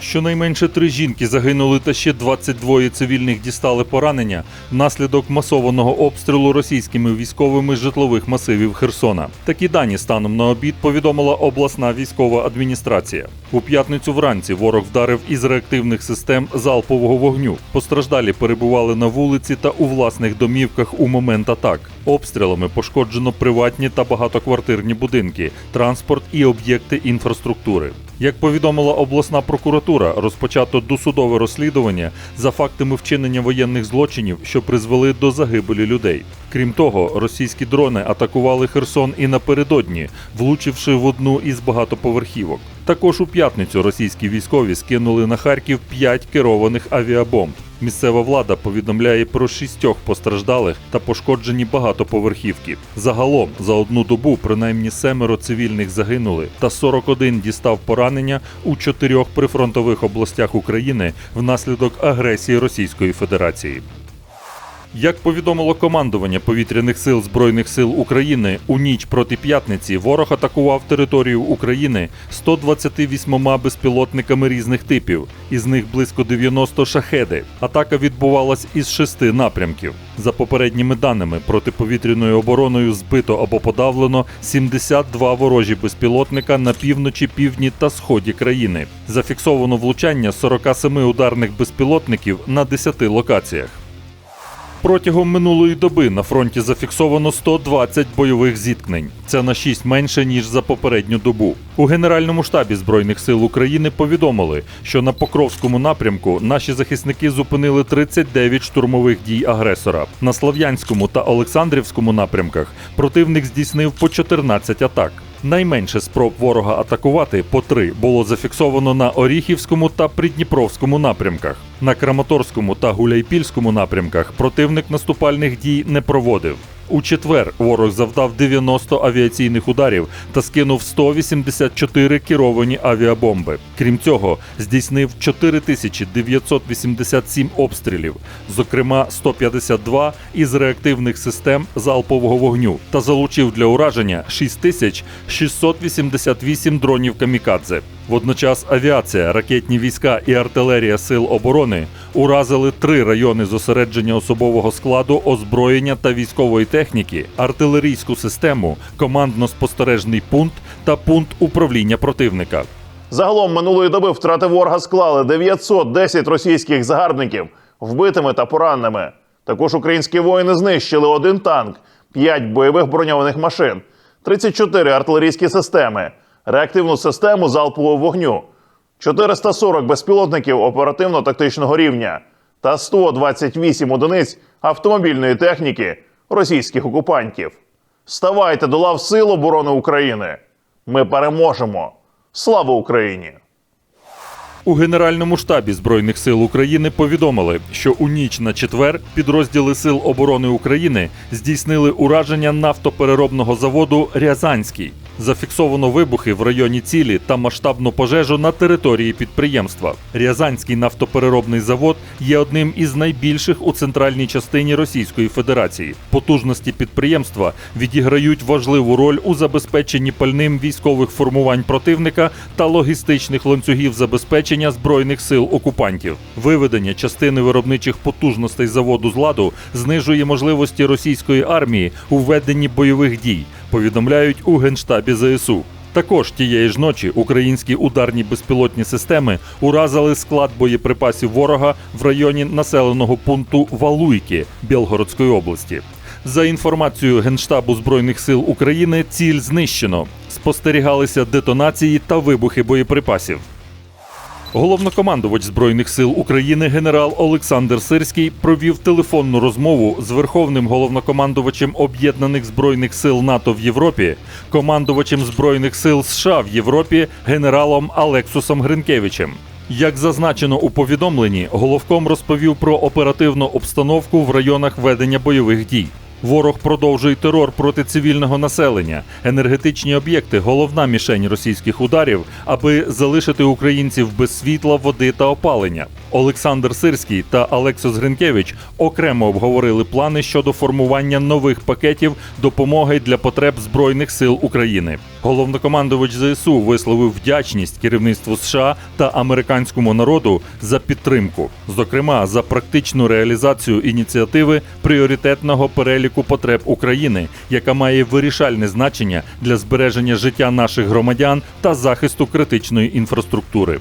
Щонайменше три жінки загинули та ще 22 цивільних дістали поранення внаслідок масованого обстрілу російськими військовими житлових масивів Херсона. Такі дані станом на обід повідомила обласна військова адміністрація. У п'ятницю вранці ворог вдарив із реактивних систем залпового вогню. Постраждалі перебували на вулиці та у власних домівках у момент атак. Обстрілами пошкоджено приватні та багатоквартирні будинки, транспорт і об'єкти інфраструктури. Як повідомила обласна прокуратура, розпочато досудове розслідування за фактами вчинення воєнних злочинів, що призвели до загибелі людей. Крім того, російські дрони атакували Херсон і напередодні, влучивши в одну із багатоповерхівок. Також у п'ятницю російські військові скинули на Харків п'ять керованих авіабомб. Місцева влада повідомляє про шістьох постраждалих та пошкоджені багатоповерхівки. Загалом за одну добу принаймні семеро цивільних загинули, та 41 дістав поранення у чотирьох прифронтових областях України внаслідок агресії Російської Федерації. Як повідомило командування повітряних сил Збройних сил України, у ніч проти п'ятниці ворог атакував територію України 128 безпілотниками різних типів, із них близько 90 шахеди. Атака відбувалась із шести напрямків. За попередніми даними, протиповітряною обороною збито або подавлено 72 ворожі безпілотника на півночі, півдні та сході країни. Зафіксовано влучання 47 ударних безпілотників на 10 локаціях. Протягом минулої доби на фронті зафіксовано 120 бойових зіткнень. Це на 6 менше ніж за попередню добу. У Генеральному штабі збройних сил України повідомили, що на Покровському напрямку наші захисники зупинили 39 штурмових дій агресора. На Слов'янському та Олександрівському напрямках противник здійснив по 14 атак. Найменше спроб ворога атакувати по три було зафіксовано на Оріхівському та Придніпровському напрямках. На Краматорському та Гуляйпільському напрямках противник наступальних дій не проводив. У четвер ворог завдав 90 авіаційних ударів та скинув 184 керовані авіабомби. Крім цього, здійснив 4987 обстрілів, зокрема 152 із реактивних систем залпового вогню, та залучив для ураження 6688 дронів камікадзе. Водночас авіація, ракетні війська і артилерія сил оборони уразили три райони зосередження особового складу, озброєння та військової техніки, артилерійську систему, командно-спостережний пункт та пункт управління противника. Загалом минулої доби втрати ворога склали 910 російських загарбників вбитими та пораненими. Також українські воїни знищили один танк, 5 бойових броньованих машин, 34 артилерійські системи, реактивну систему залпового вогню, 440 безпілотників оперативно-тактичного рівня та 128 одиниць автомобільної техніки російських окупантів. Ставайте до лав Сил оборони України. Ми переможемо. Слава Україні! У Генеральному штабі Збройних сил України повідомили, що у ніч на четвер підрозділи Сил оборони України здійснили ураження нафтопереробного заводу Рязанський. Зафіксовано вибухи в районі цілі та масштабну пожежу на території підприємства. Рязанський нафтопереробний завод є одним із найбільших у центральній частині Російської Федерації. Потужності підприємства відіграють важливу роль у забезпеченні пальним військових формувань противника та логістичних ланцюгів забезпечення збройних сил окупантів. Виведення частини виробничих потужностей заводу з ладу знижує можливості російської армії у веденні бойових дій. Повідомляють у генштабі ЗСУ. Також тієї ж ночі українські ударні безпілотні системи уразили склад боєприпасів ворога в районі населеного пункту Валуйки Білгородської області. За інформацією Генштабу Збройних сил України, ціль знищено. Спостерігалися детонації та вибухи боєприпасів. Головнокомандувач Збройних сил України генерал Олександр Сирський провів телефонну розмову з верховним головнокомандувачем Об'єднаних збройних сил НАТО в Європі, командувачем Збройних сил США в Європі генералом Алексусом Гринкевичем. Як зазначено у повідомленні, головком розповів про оперативну обстановку в районах ведення бойових дій. Ворог продовжує терор проти цивільного населення. Енергетичні об'єкти головна мішень російських ударів, аби залишити українців без світла, води та опалення. Олександр Сирський та Алексос Гринкевич окремо обговорили плани щодо формування нових пакетів допомоги для потреб Збройних сил України. Головнокомандувач ЗСУ висловив вдячність керівництву США та американському народу за підтримку, зокрема за практичну реалізацію ініціативи пріоритетного переліку потреб України, яка має вирішальне значення для збереження життя наших громадян та захисту критичної інфраструктури.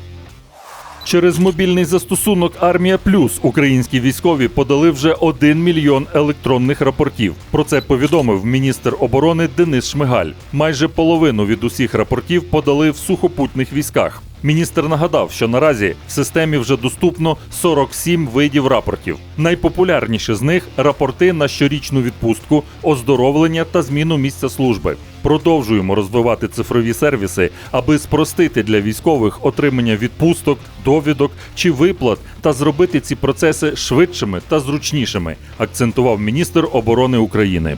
Через мобільний застосунок Армія Плюс українські військові подали вже 1 мільйон електронних рапортів. Про це повідомив міністр оборони Денис Шмигаль. Майже половину від усіх рапортів подали в сухопутних військах. Міністр нагадав, що наразі в системі вже доступно 47 видів рапортів. Найпопулярніші з них рапорти на щорічну відпустку, оздоровлення та зміну місця служби. Продовжуємо розвивати цифрові сервіси, аби спростити для військових отримання відпусток, довідок чи виплат та зробити ці процеси швидшими та зручнішими, акцентував міністр оборони України.